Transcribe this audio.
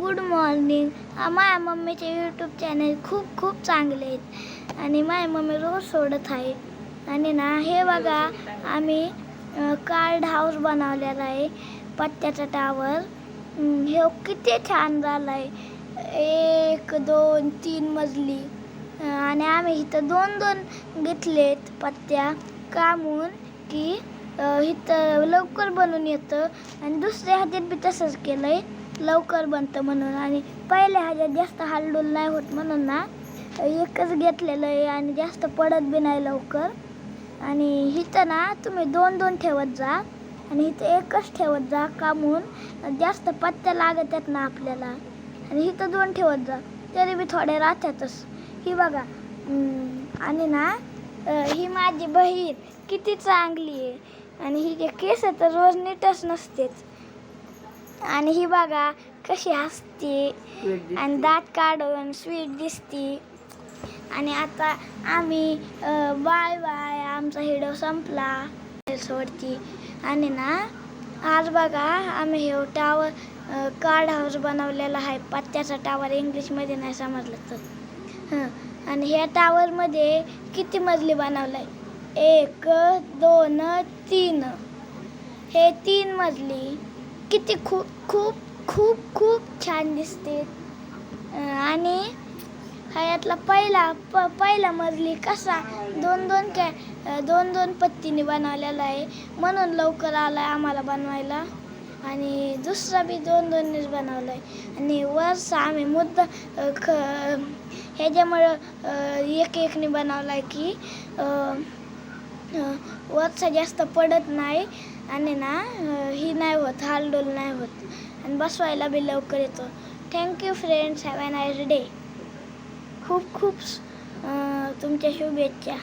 Good morning. माझ्या मम्मीचे YouTube channel खूप खूप चांगले आहेत. आणि माझ्या मम्मी रोज सोडत आहे. आणि ना हे बघा आम्ही कार्ड हाऊस बनवलेला आहे पत्त्याचा टावर हे किती छान झालं आहे एक दोन तीन मजली. आणि आम्ही इथं दोन दोन घेतलेत पत्त्या. कामून की इथं लवकर बनून येतं. आणि दुसऱ्या हातीत बी तसंच केलं आहे लवकर बनतं म्हणून. आणि पहिल्या ह्याच्यात जास्त हालडूल नाही होत म्हणून ना एकच घेतलेलं आहे आणि जास्त पडत बी नाही लवकर. आणि इथं ना तुम्ही दोन दोन ठेवत जा. आणि इथं एकच ठेवत जा का म्हणून जास्त पत्त्या लागत आहेत ना आपल्याला. आणि इथं दोन ठेवत जा. तरी बी थोडे राहतातच. ही बघा आणि ना ही माझी बहीण किती चांगली आहे. आणि हिचे केस तर रोज नीटच नसतेच. आणि ही बघा कशी हसते. आणि दात काढून स्वीट दिसती. आणि आता आम्ही बाय बाय आमचा हिडो संपला. सोडती. आणि ना आज बघा आम्ही हे टावर कार्ड हाऊस बनवलेला आहे. पत्त्याचा टावर इंग्लिशमध्ये नाही समजलं तर. हं. आणि ह्या टावरमध्ये किती मजली बनवलं आहे एक दोन तीन. हे तीन मजली. किती खूप खूप खूप खूप छान दिसते. आणि हयातला पहिला प पहिला मजली कसा दोन दोन कॅ दोन दोन पत्तीने बनवलेला आहे. म्हणून लवकर आला आहे आम्हाला बनवायला. आणि दुसरा बी दोन दोननेच बनवला आहे आणि वरचा आम्ही मुद्दा ख ह्याच्यामुळं एक एकने बनवला आहे की अं, वरचा जास्त पडत नाही. आणि ना ही नाही होत हालडोल नाही होत. आणि बसवायला बी लवकर येतो. Thank you friends have a nice day खूप खूप तुमच्या शुभेच्छा.